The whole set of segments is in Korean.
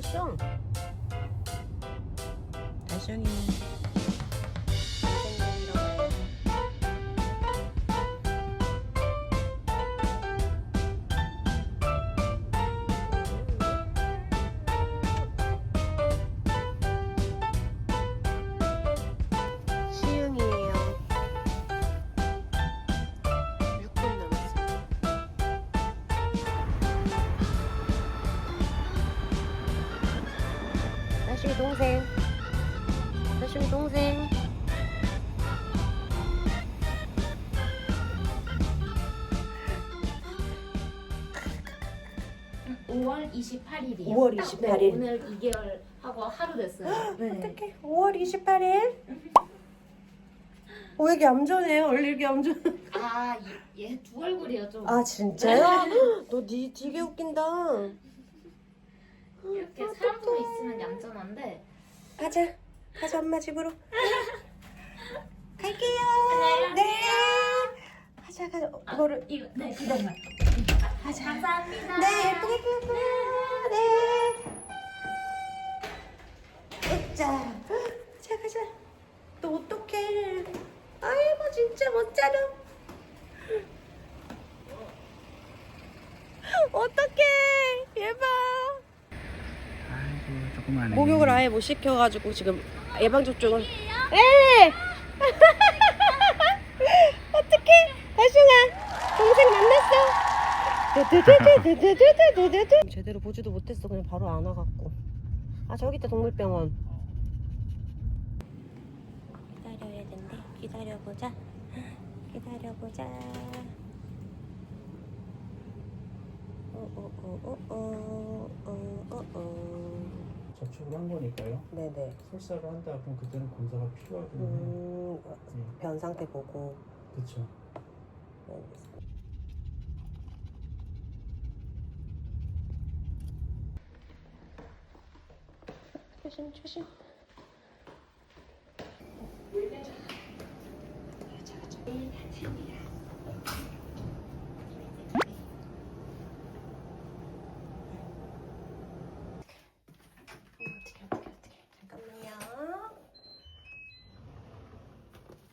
달성. 달성이. 동생. 나중에 동생. 오 5월 28일이요. 5월 28일. 오늘 2개월 하고 하루 됐어요. 네. 어떡해. 5월 28일. 어, 왜 이렇게 얌전해요? 원래 이렇게 얌전. 아, 얘 두 얼굴이요 좀. 아, 진짜요? 너 니 되게 웃긴다. 이렇게 사람 보고 있으면 얌전한데. 가자. 가자, 엄마 집으로. 갈게요. 네. 가자, 가자. 어, 이거를. 이거 네 기다려. 가자. 감사합니다. 네, 예쁘게 키우세요. 네. 으짜. 자, 가자. 또 어떡해. 아이고, 진짜 못 자라. 어떡해. 얘 봐. 아이고 조그마네 목욕을 아예 못 시켜가지고 지금 예방접종을. 에! 어떡해. 다시가 동생 만났어. 제대로 보지도 못했어. 그냥 바로 안와갖고. 아 저기 있다 동물병원. 기다려야 된대. 기다려보자. 기다려보자. 오오오오오오오오. 접촉을 한 거니까요 네네. 설사를 한다 그럼 그때는 검사가 필요하긴 해요 음, 네. 변 상태 보고. 그쵸 네. 조심 조심. 어떻게 어떻게 어떻게 잠깐만요.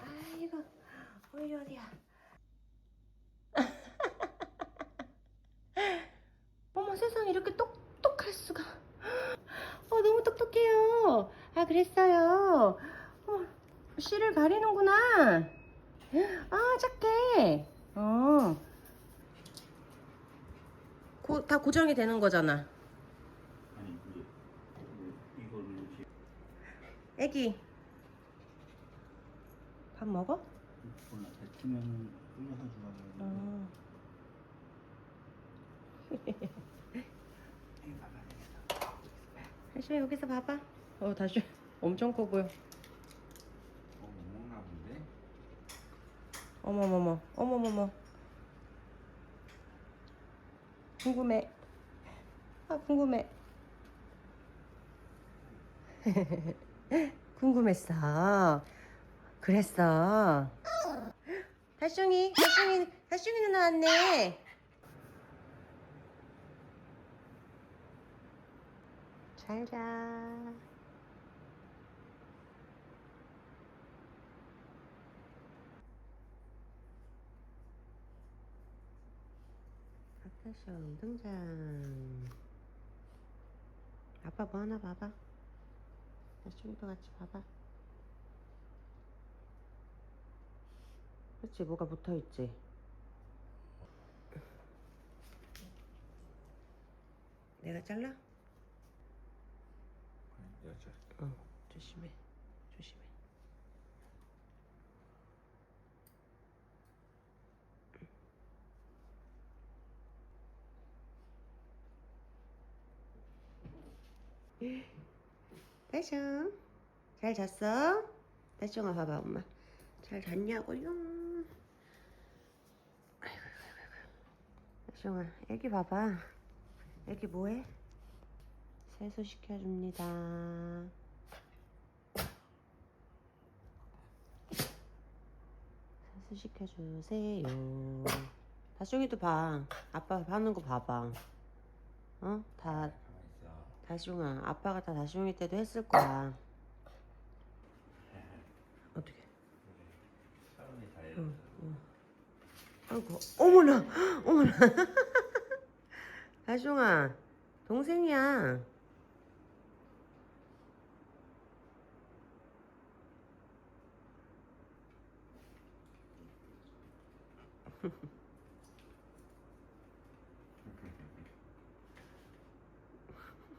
아이고 어디 어디야. 어머 세상에 이렇게 똑똑할 수가. 어 너무 똑똑해요. 아 그랬어요. 어머 씨를 가리는구나. 아 착해. 어. 고, 다 고정이 되는 거잖아. 아니 이게 이거를 이렇게 애기. 밥 먹어? 몰라 뱉으면 흘려서 주라고 어. 다시 여기서 봐봐. 어 다시 엄청 커 보여. 어 못 먹나 본데 어머머머, 어머머머. 궁금해. 아, 궁금해. 궁금했어. 그랬어. 달숭이, 달숭이, 달숭이 누나 왔네. 잘 자. 아카시온 등장. 아빠 뭐 하나 봐봐. 달숭이도 같이 봐봐. 그렇지, 뭐가 붙어 있지. 내가 잘라? 여자 어, 조심해, 조심해. 달숑 잘 잤어? 달숑아 봐봐 엄마 잘 잤냐고요? 아이고 아이고 아이고 달숑아 애기 봐봐 애기 뭐해? 세수 시켜줍니다. 세수 시켜주세요. 다숑이도 봐. 아빠 하는 거 봐봐. 어? 다 다시용아 아빠가 다 다시용이 때도 했을 거야. 어떻게 응, 응. 아이고 어머나 어머나. 다시용아 동생이야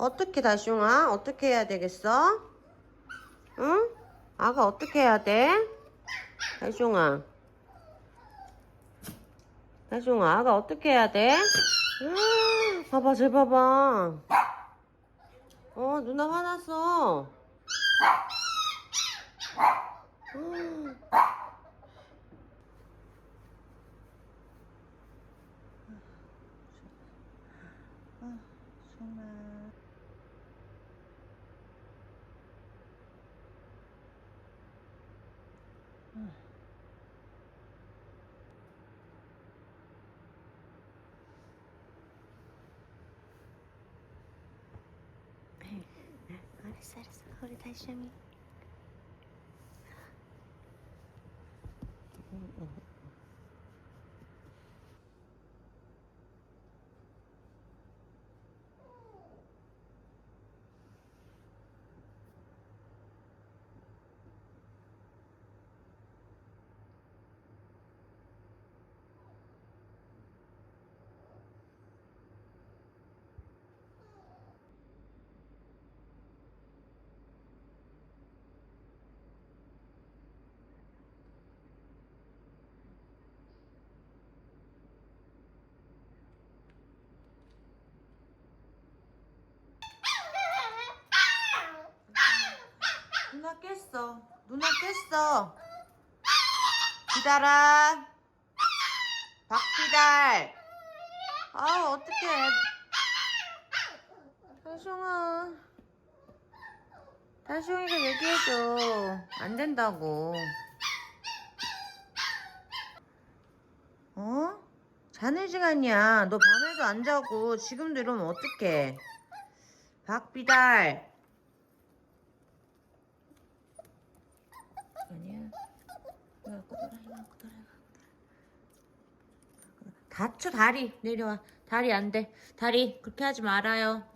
어떻게 다시용아 어떻게 해야 되겠어? 응? 아가 어떻게 해야 돼? 다시용아 다시용아 아가 어떻게 해야 돼? 봐봐 쟤 봐봐 어 누나 화났어 정말 알았어 알았어 우리 누나 깼어. 누나 깼어. 기다라. 박기달. 아, 어떡해. 다시용아. 다시용이가 얘기해줘. 안 된다고. 어? 자는 시간이야. 너 밤에도 안 자고 지금도 이러면 어떡해. 박비달. 아니야. 이거 갖고 놀아, 이거 갖고 놀아, 이거 갖고 놀아. 다쳐, 다리. 내려와. 다리 안 돼. 다리, 그렇게 하지 말아요.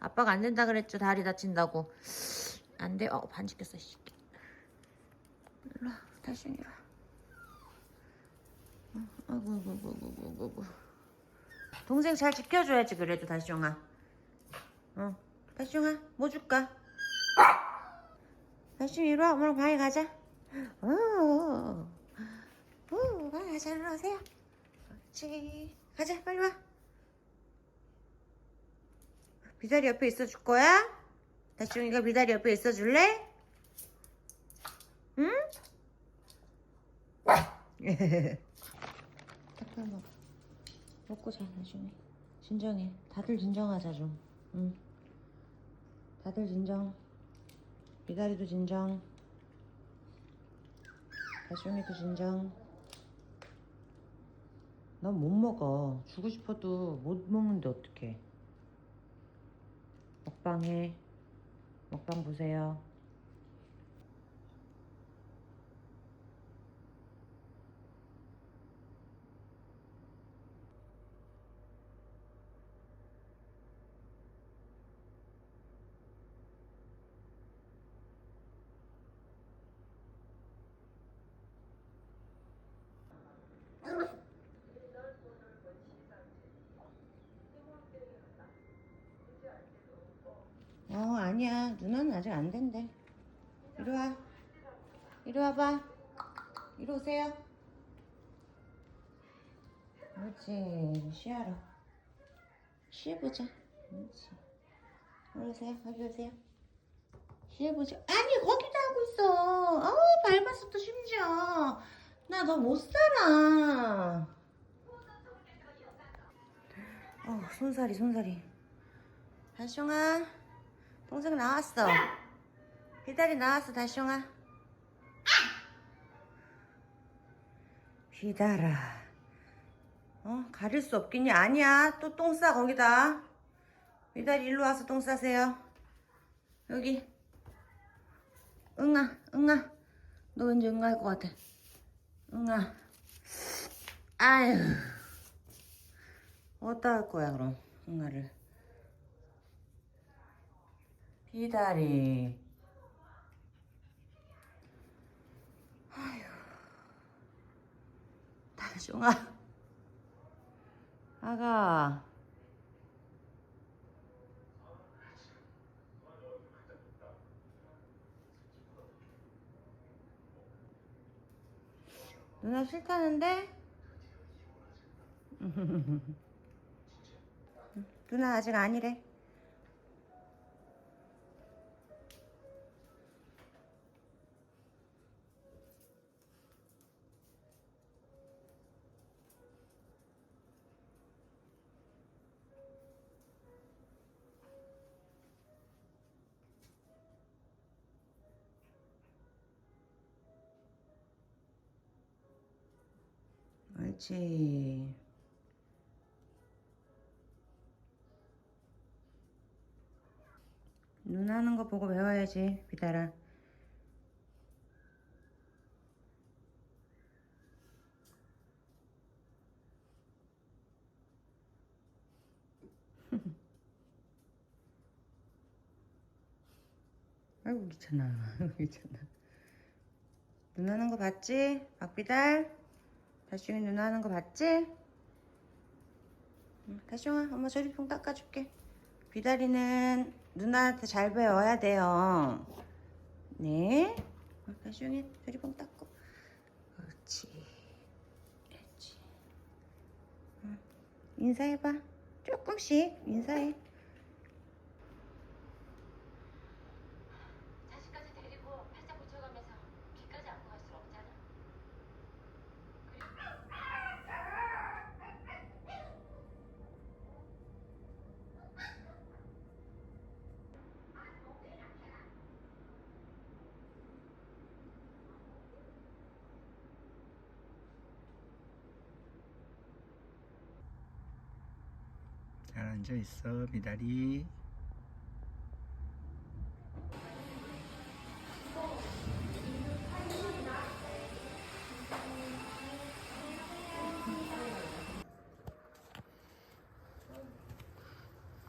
아빠가 안 된다 그랬죠. 다리 다친다고. 안 돼. 어, 반지 꼈어, 씨. 일로 와. 다시 일로 와. 어, 아이고, 아이고, 아이고, 아이고, 아이고. 동생 잘 지켜줘야지, 그래도, 다시용아. 어. 다시용아, 뭐 줄까? 다시용 이리 와. 엄마랑 방에 가자. 오, 오, 빨리 가자, 일로 오세요. 그렇지. 가자, 빨리 와. 비다리 옆에 있어 줄 거야? 다시용이가 비다리 옆에 있어 줄래? 응? 딱한 먹어. 먹고 자, 다시용이. 진정해. 다들 진정하자, 좀. 응. 다들 진정. 비다리도 진정. 다시용이도 진정. 난 못 먹어. 주고 싶어도 못 먹는데 어떡해. 먹방해. 먹방 보세요. 아니야. 누나는 아직 안 된대. 이리 와. 이리 와봐. 이리 오세요. 그렇지. 쉬하러. 쉬어보자. 그렇지. 이리 오세요. 여기 오세요. 쉬어보자. 아니, 거기다 하고 있어. 아우, 밟았어, 또 심지어. 나 너 못 살아. 어, 손살이, 손살이. 달숑아, 동생 나왔어. 비다리 나왔어, 달숑아. 비다라. 어, 가릴 수 없겠니? 아니야. 또 똥 싸, 거기다. 비다리 일로 와서 똥 싸세요. 여기. 응아, 응아. 너 왠지 응아할 것 같아. 응아. 아유. 어디다 할 거야, 그럼, 응아를. 비다리. 아휴. 달종아. 아가. 누나 싫다는데? 누나 아직 아니래. 옳지. 눈 하는 거 보고 배워야지, 비달아. 아이고 귀찮아. 귀찮아. 눈 하는 거 봤지? 박비달? 다시용이 누나 하는 거 봤지? 응, 다시용아 엄마 조리통 닦아줄게. 비다리는 누나한테 잘 배워야 돼요. 네. 어, 다시용이 조리통 닦고. 그렇지. 그렇지. 응. 인사해봐. 조금씩 인사해 자식까지 데리고 팔자 붙여가면서 귀까지 안고 갈 수 없잖아. 잘 앉아 있어, 비다리.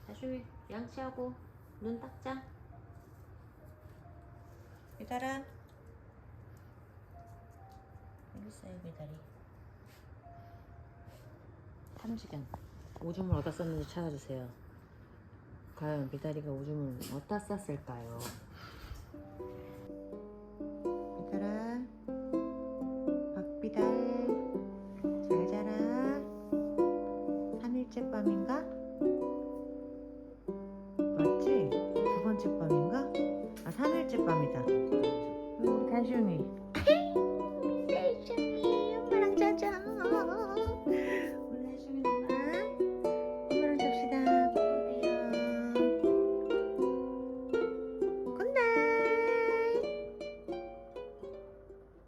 다시 양치하고 눈 닦자. 비달아. 여기 있어요, 비달이. 탐지견. 오줌을 어디다 쌌는지 찾아주세요. 과연 비다리가 오줌을 어디다 쌌을까요?